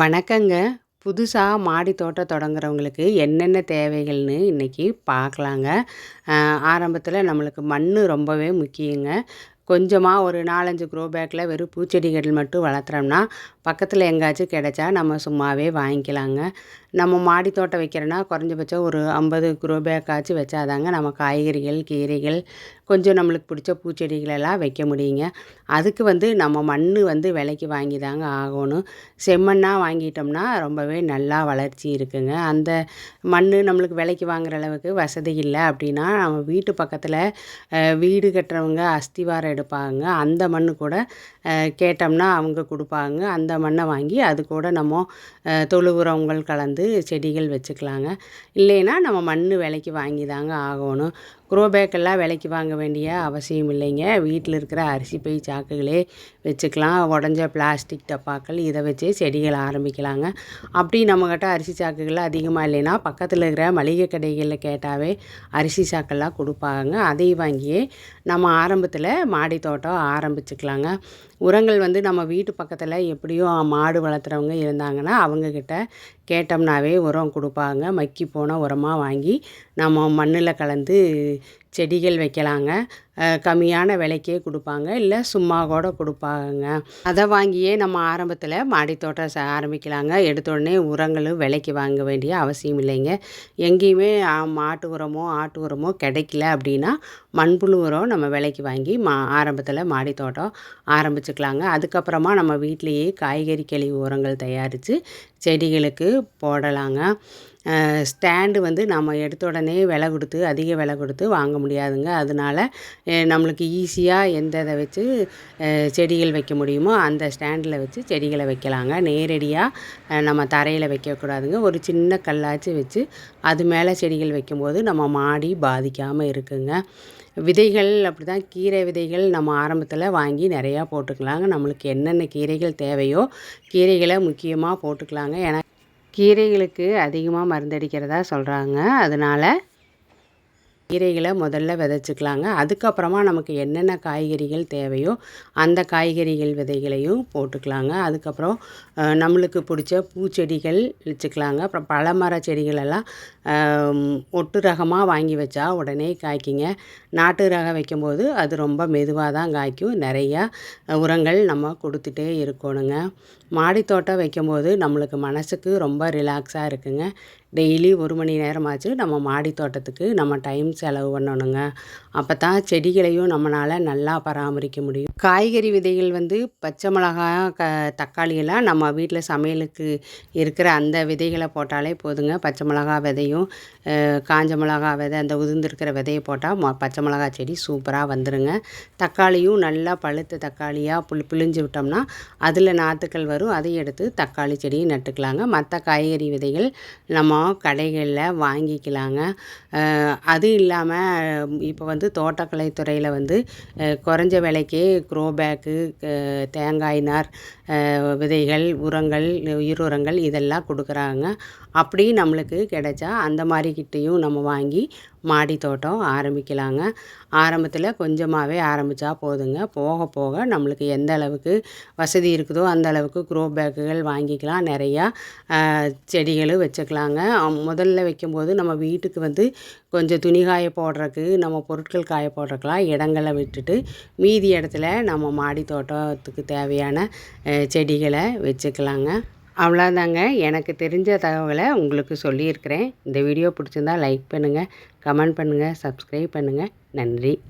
வணக்கங்க. புதுசாக மாடி தோட்டம் தொடங்குறவங்களுக்கு என்னென்ன தேவைகள்னு இன்றைக்கி பார்க்கலாங்க ஆரம்பத்தில் நம்மளுக்கு மண் ரொம்பவே முக்கியங்க. கொஞ்சமாக ஒரு நாலஞ்சு க்ரோ பேக்கில் வெறும் பூச்செடிகள் மட்டும் வளர்த்துறோம்னா பக்கத்தில் எங்கேயாச்சும் கிடைச்சா நம்ம சும்மாவே வாங்கிக்கலாங்க. நம்ம மாடி தோட்டம் வைக்கிறோன்னா குறைஞ்சபட்சம் ஒரு ஐம்பது குரோ பேக்காச்சும் வச்சாதாங்க நம்ம காய்கறிகள் கீரைகள் கொஞ்சம் நம்மளுக்கு பிடிச்ச பூச்செடிகளெல்லாம் வைக்க முடியுங்க. அதுக்கு வந்து நம்ம மண் வந்து விலைக்கு வாங்கி தாங்க ஆகணும். செம்மண்ணாக வாங்கிட்டோம்னா ரொம்பவே நல்லா வளர்ச்சி இருக்குங்க. அந்த மண் நம்மளுக்கு விலைக்கு வாங்குற அளவுக்கு வசதி இல்லை அப்படின்னா நம்ம வீட்டு பக்கத்தில் வீடு கட்டுறவங்க அஸ்திவாரம் எடுப்பாங்க. அந்த மண் கூட கேட்டோம்னா அவங்க கொடுப்பாங்க. அந்த மண்ணை வாங்கி அது கூட நம்ம தொழு உரங்கள் கலந்து செடிகள் வச்சுக்கலாங்க. இல்லைன்னா நம்ம மண் விலைக்கு வாங்கி தாங்க ஆகணும். க்ரோ பேக்கெல்லாம் விலைக்கு வாங்க வேண்டிய அவசியம் இல்லைங்க. வீட்டில் இருக்கிற அரிசி பை சாக்குகளே வச்சுக்கலாம். உடஞ்ச பிளாஸ்டிக் டப்பாக்கள் இதை வச்சே செடிகள் ஆரம்பிக்கலாங்க. அப்படி நம்மக்கிட்ட அரிசி சாக்குகள் அதிகமாக இல்லைன்னா பக்கத்தில் இருக்கிற மளிகை கடைகளில் கேட்டாவே அரிசி சாக்கெல்லாம் கொடுப்பாங்க. அதை வாங்கியே நம்ம ஆரம்பத்தில் மாடி தோட்டம் ஆரம்பிச்சுக்கலாங்க. உரங்கள் வந்து நம்ம வீட்டு பக்கத்தில் மாடு வளர்த்துறவங்க இருந்தாங்கன்னா அவங்கக்கிட்ட கேட்டோம்னாவே உரம் கொடுப்பாங்க. மக்கி போன உரமாக வாங்கி நம்ம மண்ணில் கலந்து செடிகள் வைக்கலாங்க. கம்மியான விலைக்கே கொடுப்பாங்க. இல்லை சும்மா கூட கொடுப்பாங்க. அதை வாங்கியே நம்ம ஆரம்பத்தில் மாடி தோட்டம் ச ஆரம்பிக்கலாங்க. எடுத்தோடனே உரங்களும் விலைக்கு வாங்க வேண்டிய அவசியம் இல்லைங்க. எங்கேயுமே மாட்டு உரமோ ஆட்டு உரமோ கிடைக்கல அப்படின்னா மண்புழு உரம் நம்ம விலைக்கு வாங்கி மா ஆரம்பத்தில் மாடி தோட்டம் ஆரம்பிச்சுக்கலாங்க. அதுக்கப்புறமா நம்ம வீட்டிலையே காய்கறி கழிவு உரங்கள் தயாரித்து செடிகளுக்கு போடலாங்க. ஸ்டாண்டு வந்து நம்ம எடுத்த உடனே விலை கொடுத்து அதிக விலை கொடுத்து வாங்க முடியாதுங்க. அதனால நம்மளுக்கு ஈஸியாக எந்த இதை வச்சு செடிகள் வைக்க முடியுமோ அந்த ஸ்டாண்டில் வச்சு செடிகளை வைக்கலாங்க. நேரடியாக நம்ம தரையில் வைக்கக்கூடாதுங்க. ஒரு சின்ன கல்லாச்சு வச்சு அது மேலே செடிகள் வைக்கும்போது நம்ம மாடி பாதிக்காமல் இருக்குங்க. விதைகள் அப்படி தான் கீரை விதைகள் நம்ம ஆரம்பத்தில் வாங்கி நிறையா போட்டுக்கலாங்க. நம்மளுக்கு என்னென்ன கீரைகள் தேவையோ கீரைகளை முக்கியமாக போட்டுக்கலாங்க. ஏன்னா கீரைகளுக்கு அதிகமாக மருந்தடிக்கிறதா சொல்கிறாங்க அதனால் கீரைகளை முதல்ல விதைச்சிக்கலாங்க. அதுக்கப்புறமா நமக்கு என்னென்ன காய்கறிகள் தேவையோ அந்த காய்கறிகள் விதைகளையும் போட்டுக்கலாங்க. அதுக்கப்புறம் நம்மளுக்கு பிடிச்ச பூச்செடிகள் வச்சுக்கலாங்க. அப்புறம் பழமர செடிகளெல்லாம் ஒட்டு ரகமாக வாங்கி வச்சா உடனே காய்க்குங்க. நாட்டு ரகம் வைக்கும்போது அது ரொம்ப மெதுவாக தான் காய்க்கும். நிறையா உரங்கள் நம்ம கொடுத்துட்டே இருக்கணுங்க. மாடித்தோட்டம் வைக்கும்போது நம்மளுக்கு மனசுக்கு ரொம்ப ரிலாக்ஸாக இருக்குங்க. டெய்லி ஒரு மணி நேரமாச்சு நம்ம மாடி தோட்டத்துக்கு நம்ம டைம் செலவு பண்ணணுங்க. அப்போ தான் செடிகளையும் நம்மளால் நல்லா பராமரிக்க முடியும். காய்கறி விதைகள் வந்து பச்சை மிளகாய் க தக்காளியெல்லாம் நம்ம வீட்டில் சமையலுக்கு இருக்கிற அந்த விதைகளை போட்டாலே போதுங்க. பச்சை மிளகா விதையும் காஞ்ச மிளகா விதை அந்த உதிர்ந்துருக்கிற விதையை போட்டால் ம பச்சை மிளகா செடி சூப்பராக வந்துடுங்க தக்காளியும் நல்லா பழுத்த தக்காளியாக புளி பிழிஞ்சு விட்டோம்னா அதில் நாற்றுக்கள் வரும். அதை எடுத்து தக்காளி செடியை நட்டுக்கலாங்க. மற்ற காய்கறி விதைகள் நம்ம கடைகளில் வாங்கிக்கலாங்க. அது இல்லாமல் இப்போ வந்து தோட்டக்கலை துறையில் வந்து குறைஞ்ச விலைக்கே க்ரோ பேக்கு தேங்காய் நார் விதைகள் உரங்கள் உயிர் உரங்கள் இதெல்லாம் கொடுக்குறாங்க. அப்படி நம்மளுக்கு கிடைச்சா அந்த மாதிரி கிட்டேயும் நம்ம வாங்கி மாடி தோட்டம் ஆரம்பிக்கலாங்க. ஆரம்பத்தில் கொஞ்சமாகவே ஆரம்பித்தா போதுங்க. போக போக நம்மளுக்கு எந்த அளவுக்கு வசதி இருக்குதோ அந்த அளவுக்கு க்ரோ பேக்குகள் வாங்கிக்கலாம். நிறையா செடிகளும் வச்சுக்கலாங்க. முதல்ல வைக்கும்போது நம்ம வீட்டுக்கு வந்து கொஞ்சம் துணி காய போடுறதுக்கு நம்ம பொருட்கள் காய போடுறதுக்கெலாம் இடங்களை விட்டுட்டு மீதி இடத்துல நம்ம மாடி தோட்டத்துக்கு தேவையான செடிகளை வச்சுக்கலாங்க. அவ்வளோதாங்க. எனக்கு தெரிஞ்ச தகவலை உங்களுக்கு சொல்லியிருக்கிறேன். இந்த வீடியோ பிடிச்சிருந்தா லைக் பண்ணுங்கள் கமெண்ட் பண்ணுங்கள் சப்ஸ்கிரைப் பண்ணுங்கள் நன்றி.